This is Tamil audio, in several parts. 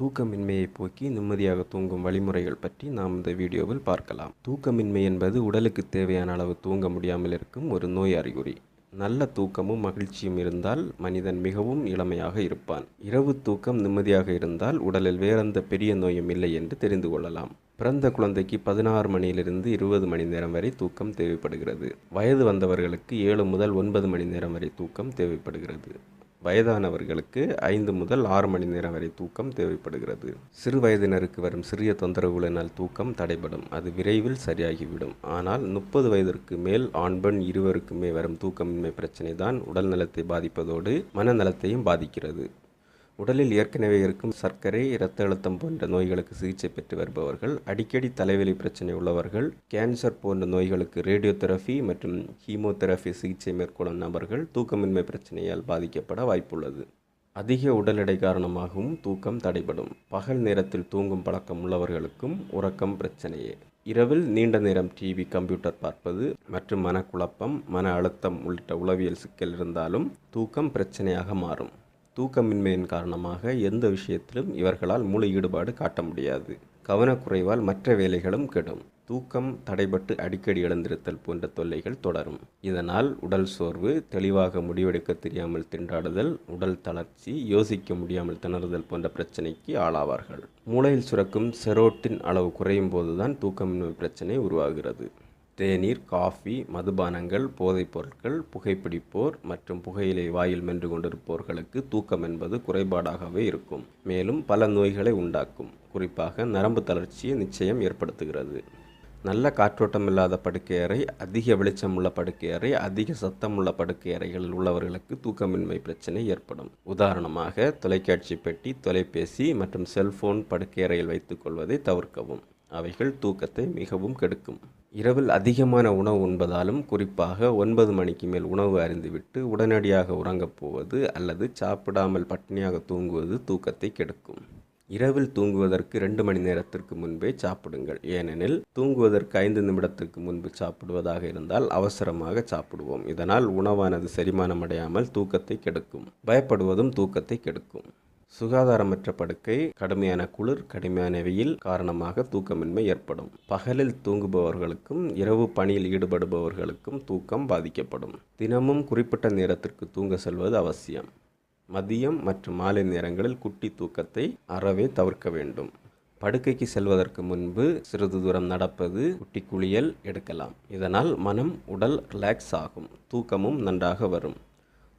தூக்கமின்மையை போக்கி நிம்மதியாக தூங்கும் வழிமுறைகள் பற்றி நாம் இந்த வீடியோவில் பார்க்கலாம். தூக்கமின்மை என்பது உடலுக்கு தேவையான அளவு தூங்க முடியாமல் இருக்கும் ஒரு நோய் அறிகுறி. நல்ல தூக்கமும் மகிழ்ச்சியும் இருந்தால் மனிதன் மிகவும் இளமையாக இருப்பான். இரவு தூக்கம் நிம்மதியாக இருந்தால் உடலில் வேறெந்த பெரிய நோயும் இல்லை என்று தெரிந்து கொள்ளலாம். பிறந்த குழந்தைக்கு பதினாறு மணியிலிருந்து இருபது மணி நேரம் வரை தூக்கம் தேவைப்படுகிறது. வயது வந்தவர்களுக்கு ஏழு முதல் ஒன்பது மணி நேரம் வரை தூக்கம் தேவைப்படுகிறது. வயதானவர்களுக்கு ஐந்து முதல் ஆறு மணி நேரம் வரை தூக்கம் தேவைப்படுகிறது. சிறு வயதினருக்கு வரும் சிறிய தொந்தரவுகளினால் தூக்கம் தடைபடும். அது விரைவில் சரியாகிவிடும். ஆனால் முப்பது வயதிற்கு மேல் ஆண் பெண் இருவருக்குமே வரும் தூக்கமின்மை பிரச்சனை தான் உடல் நலத்தை பாதிப்பதோடு மனநலத்தையும் பாதிக்கிறது. உடலில் ஏற்கனவே இருக்கும் சர்க்கரை இரத்த அழுத்தம் போன்ற நோய்களுக்கு சிகிச்சை பெற்று வருபவர்கள் அடிக்கடி தலைவலி பிரச்சனை உள்ளவர்கள் கேன்சர் போன்ற நோய்களுக்கு ரேடியோதெரபி மற்றும் ஹீமோதெரபி சிகிச்சை மேற்கொள்ளும் நபர்கள் தூக்கமின்மை பிரச்சனையால் பாதிக்கப்பட வாய்ப்புள்ளது. அதிக உடல் எடை காரணமாகவும் தூக்கம் தடைபடும். பகல் நேரத்தில் தூங்கும் பழக்கம் உள்ளவர்களுக்கும் உறக்கம் பிரச்சனையே. இரவில் நீண்ட நேரம் டிவி கம்ப்யூட்டர் பார்ப்பது மற்றும் மனக்குழப்பம் மன அழுத்தம் உள்ளிட்ட உளவியல் சிக்கல் இருந்தாலும் தூக்கம் பிரச்சனையாக மாறும். தூக்கமின்மையின் காரணமாக எந்த விஷயத்திலும் இவர்களால் முழு ஈடுபாடு காட்ட முடியாது. கவனக்குறைவால் மற்ற வேலைகளும் கெடும். தூக்கம் தடைபட்டு அடிக்கடி எழுந்திருத்தல் போன்ற தொல்லைகள் தொடரும். இதனால் உடல் சோர்வு தெளிவாக முடிவெடுக்க தெரியாமல் திண்டாடுதல் உடல் தளர்ச்சி யோசிக்க முடியாமல் திணறுதல் போன்ற பிரச்சனைக்கு ஆளாவார்கள். மூளையில் சுரக்கும் செரோட்டின் அளவு குறையும் போதுதான் தூக்கமின்மை பிரச்சனை உருவாகிறது. தேநீர் காஃபி மதுபானங்கள் போதைப்பொருட்கள் புகைப்பிடிப்போர் மற்றும் புகையிலை வாயில் மென்று கொண்டிருப்போர்களுக்கு தூக்கம் என்பது குறைபாடாகவே இருக்கும். மேலும் பல நோய்களை உண்டாக்கும். குறிப்பாக நரம்பு தளர்ச்சியை நிச்சயம் ஏற்படுத்துகிறது. நல்ல காற்றோட்டம் இல்லாத படுக்கை அறை அதிக வெளிச்சம் உள்ள படுக்கை அறை அதிக சத்தம் உள்ள படுக்கை அறைகளில் உள்ளவர்களுக்கு தூக்கமின்மை பிரச்சனை ஏற்படும். உதாரணமாக தொலைக்காட்சி பெட்டி தொலைபேசி மற்றும் செல்போன் படுக்கை அறையில் வைத்துக்கொள்வதை தவிர்க்கவும். அவைகள் தூக்கத்தை மிகவும் கெடுக்கும். இரவில் அதிகமான உணவு உண்பதாலும் குறிப்பாக ஒன்பது மணிக்கு மேல் உணவு அறிந்துவிட்டு உடனடியாக உறங்கப் போவது அல்லது சாப்பிடாமல் பட்டினியாக தூங்குவது தூக்கத்தை கெடுக்கும். இரவில் தூங்குவதற்கு ரெண்டு மணி நேரத்திற்கு முன்பே சாப்பிடுங்கள். ஏனெனில் தூங்குவதற்கு ஐந்து நிமிடத்திற்கு முன்பு சாப்பிடுவதாக இருந்தால் அவசரமாக சாப்பிடுவோம். இதனால் உணவானது செரிமானம் அடையாமல் தூக்கத்தை கெடுக்கும். பயப்படுவதும் தூக்கத்தை கெடுக்கும். சுகாதாரமற்ற படுக்கை கடுமையான குளிர் கடுமையான வெயில் காரணமாக தூக்கமின்மை ஏற்படும். பகலில் தூங்குபவர்களுக்கும் இரவு பணியில் ஈடுபடுபவர்களுக்கும் தூக்கம் பாதிக்கப்படும். தினமும் குறிப்பிட்ட நேரத்திற்கு தூங்க செல்வது அவசியம். மதியம் மற்றும் மாலை நேரங்களில் குட்டி தூக்கத்தை அறவே தவிர்க்க வேண்டும். படுக்கைக்கு செல்வதற்கு முன்பு சிறிது தூரம் நடப்பது குட்டி குளியல் எடுக்கலாம். இதனால் மனம் உடல் ரிலாக்ஸ் ஆகும். தூக்கமும் நன்றாக வரும்.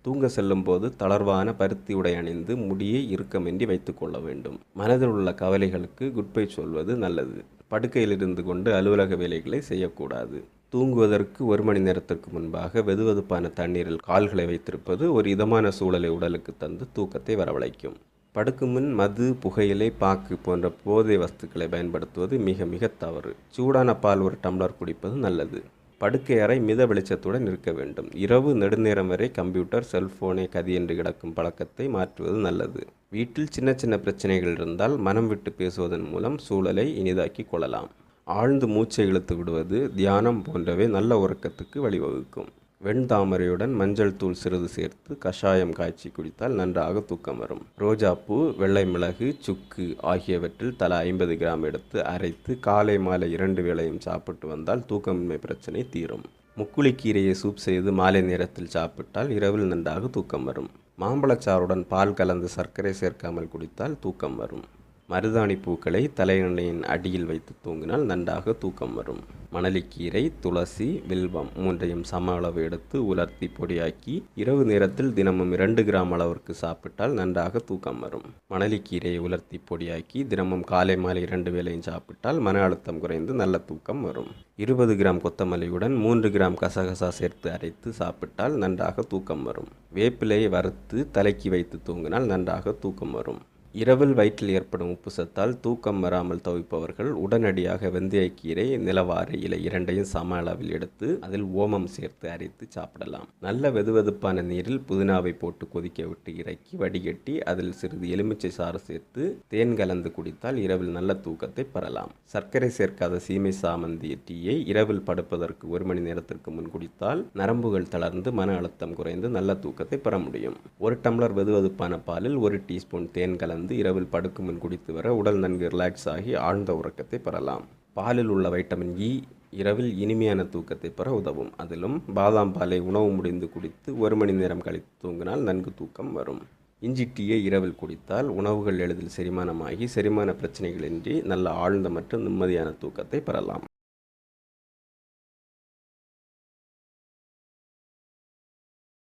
தூங்க செல்லும் போது தளர்வான பருத்தி உடை அணிந்து முடியை இறுக்கமின்றி வைத்துக்கொள்ள வேண்டும். மனதில் உள்ள கவலைகளுக்கு குட்பை சொல்வது நல்லது. படுக்கையில் இருந்து கொண்டு அலுவலக வேலைகளை செய்யக்கூடாது. தூங்குவதற்கு ஒரு மணி நேரத்திற்கு முன்பாக வெதுவெதுப்பான தண்ணீரில் கால்களை வைத்திருப்பது ஒரு இதமான சூழலை உடலுக்கு தந்து தூக்கத்தை வரவழைக்கும். படுக்கும் முன் மது புகையிலை பாக்கு போன்ற போதை வஸ்துக்களை பயன்படுத்துவது மிக மிக தவறு. சூடான பால் ஒரு டம்ளர் குடிப்பது நல்லது. படுக்கை அறை மித வெளிச்சத்துடன் இருக்க வேண்டும். இரவு நெடுநேரம் வரை கம்ப்யூட்டர் செல்போனை கதியென்று கிடக்கும் பழக்கத்தை மாற்றுவது நல்லது. வீட்டில் சின்ன சின்ன பிரச்சனைகள் இருந்தால் மனம் விட்டு பேசுவதன் மூலம் சூழலை இனிதாக்கி கொள்ளலாம். ஆழ்ந்து மூச்சை இழுத்து விடுவது தியானம் போன்றவை நல்ல உறக்கத்துக்கு வழிவகுக்கும். வெண்தாமரையுடன் மஞ்சள் தூள் சிறிது சேர்த்து கஷாயம் காய்ச்சி குடித்தால் நன்றாக தூக்கம் வரும். ரோஜாப்பூ வெள்ளை மிளகு சுக்கு ஆகியவற்றில் தலா ஐம்பது கிராம் எடுத்து அரைத்து காலை மாலை இரண்டு வேளையும் சாப்பிட்டு வந்தால் தூக்கமின்மை பிரச்சனை தீரும். முக்குளிக்கீரையை சூப் செய்து மாலை நேரத்தில் சாப்பிட்டால் இரவில் நன்றாக தூக்கம் வரும். மாம்பழச்சாறுடன் பால் கலந்து சர்க்கரை சேர்க்காமல் குடித்தால் தூக்கம் வரும். மருதாணி பூக்களை தலையணையின் அடியில் வைத்து தூங்கினால் நன்றாக தூக்கம் வரும். மணலிக்கீரை துளசி வில்வம் மூன்றையும் சம அளவு எடுத்து உலர்த்தி பொடியாக்கி இரவு நேரத்தில் தினமும் இரண்டு கிராம் அளவிற்கு சாப்பிட்டால் நன்றாக தூக்கம் வரும். மணலிக்கீரையை உலர்த்தி பொடியாக்கி தினமும் காலை மாலை இரண்டு வேளையும் சாப்பிட்டால் மன அழுத்தம் குறைந்து நல்ல தூக்கம் வரும். இருபது கிராம் கொத்தமல்லியுடன் மூன்று கிராம் கசகசா சேர்த்து அரைத்து சாப்பிட்டால் நன்றாக தூக்கம் வரும். வேப்பிலையை வறுத்து தலைக்கு வைத்து தூங்கினால் நன்றாக தூக்கம் வரும். இரவில் வயிற்றில் ஏற்படும் உப்பு சத்தால் தூக்கம் வராமல் தவிப்பவர்கள் உடனடியாக வெந்தயக்கீரை நிலவாறு இலை இரண்டையும் சம அளவில் எடுத்து அதில் ஓமம் சேர்த்து அரைத்து சாப்பிடலாம். நல்ல வெதுவெதுப்பான நீரில் புதினாவை போட்டு கொதிக்க விட்டு இறக்கி வடிகட்டி அதில் சிறிது எலுமிச்சை சாறு சேர்த்து தேன் கலந்து குடித்தால் இரவில் நல்ல தூக்கத்தை பெறலாம். சர்க்கரை சேர்க்காத சீமை சாமந்தி டீயை இரவில் படுப்பதற்கு ஒரு மணி நேரத்திற்கு முன் குடித்தால் நரம்புகள் தளர்ந்து மன அழுத்தம் குறைந்து நல்ல தூக்கத்தை பெற முடியும். ஒரு டம்ளர் வெதுவெதுப்பான பாலில் ஒரு டீஸ்பூன் தேன் கலந்து வந்து இரவில் படுக்கும் முன் குடித்து வர உடல் நன்கு ரிலாக்ஸ் ஆகி ஆழ்ந்த உறக்கத்தை பெறலாம். பாலில் உள்ள வைட்டமின் இ e இரவில் இனிமையான தூக்கத்தை பெற உதவும். அதிலும் பாதாம் பாலை உணவு முடிந்து குடித்து ஒரு மணி நேரம் கழித்து தூங்கினால் நன்கு தூக்கம் வரும். இஞ்சி டீயை இரவில் குடித்தால் உணவுகள் எளிதில் செரிமானமாகி செரிமான பிரச்சனைகளின்றி நல்ல ஆழ்ந்த மற்றும் நிம்மதியான தூக்கத்தை பெறலாம்.